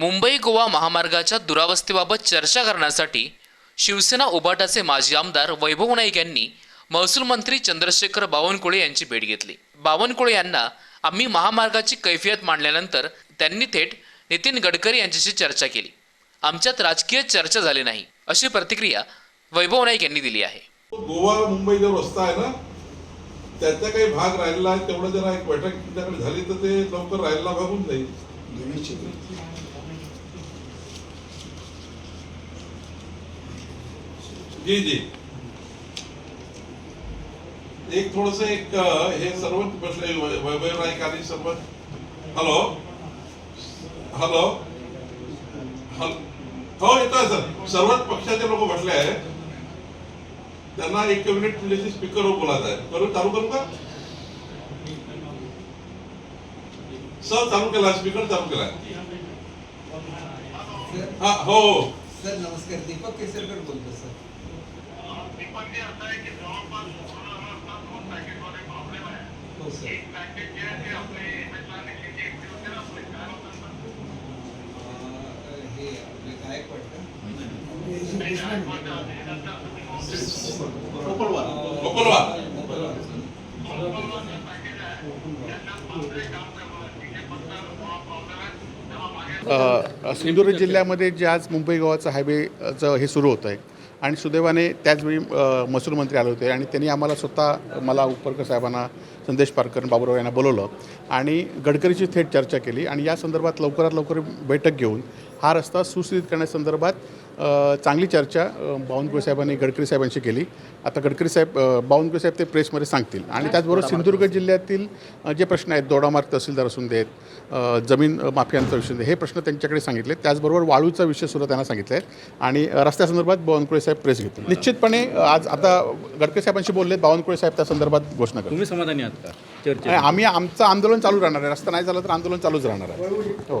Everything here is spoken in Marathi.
मुंबई गोवा महामार्गाच्या दुरावस्थेबाबत चर्चा करण्यासाठी शिवसेना उभाटाचे माजी आमदार वैभव नाईक यांनी महसूल मंत्री चंद्रशेखर बावनकुळे यांची भेट घेतली. बावनकुळे यांना आम्ही महामार्गाची कैफियत मांडल्यानंतर त्यांनी थेट नितीन गडकरी यांच्याशी चर्चा केली. आमच्यात राजकीय चर्चा झाली नाही अशी प्रतिक्रिया वैभव नाईक यांनी दिली आहे. गोवा मुंबई जो रस्ता आहे ना त्याचा काही भाग राहिलेला आहे तेवढं जरा एक बैठक तुमच्याकडे झाली तर ते लवकर राहिलेला जाईल. होऊन जाईल जी जी. एक थोडस एक हे सर्व बसले वैभव नाईक आणि सर्व हॅलो हॅलो हो येतोय सर सर्वच पक्षाचे लोक बसले आहेत. त्यांना एक मिनिट स्पीकर बोलायचं आहे. बरोबर चालू करू का? सर चालू केला स्पीकर चालू केला. हा हो हो. सर नमस्कार. दीपक केसरकर बोलतो सर. हो सर. हे आपले गायकवाड का गोकुलवा अ, सिंधुदुर्ग जिल्ह्यामध्ये जे आज मुंबई गोवाचं हायवेचं हे सुरू होतं आहे आणि सुदैवाने त्याचवेळी महसूल मंत्री आले होते. आणि त्यांनी आम्हाला स्वतः मला उपरकर साहेबांना संदेश पारकर बाबूराव यांना बोलवलं. आणि गडकरीची थेट चर्चा केली. आणि या संदर्भात लवकरात लवकर बैठक घेऊन हा रस्ता सुस्थितीत करण्यासंदर्भात चांगली चर्चा बावनकुळे साहेबांनी गडकरी साहेबांशी केली. आता गडकरी साहेब बावनकुळे साहेब ते प्रेसमध्ये सांगतील. आणि त्याचबरोबर सिंधुदुर्ग जिल्ह्यातील जे प्रश्न आहेत दोडामार्ग तहसीलदार असून देत जमीन माफियांचा विषय दे, हे प्रश्न त्यांच्याकडे सांगितले त्याचबरोबर वाळूचा विषय सुद्धा त्यांना सांगितले आहेत आणि रस्त्यासंदर्भात बावनकुळे साहेब प्रेस घेतील. निश्चितपणे आज आता गडकरी साहेबांशी बोलले बावनकुळे साहेब त्या संदर्भात घोषणा तुम्ही समाधानी आहात का? आम्ही आमचं आंदोलन चालू राहणार आहे. रस्ता नाही झाला तर आंदोलन चालूच राहणार आहे. हो.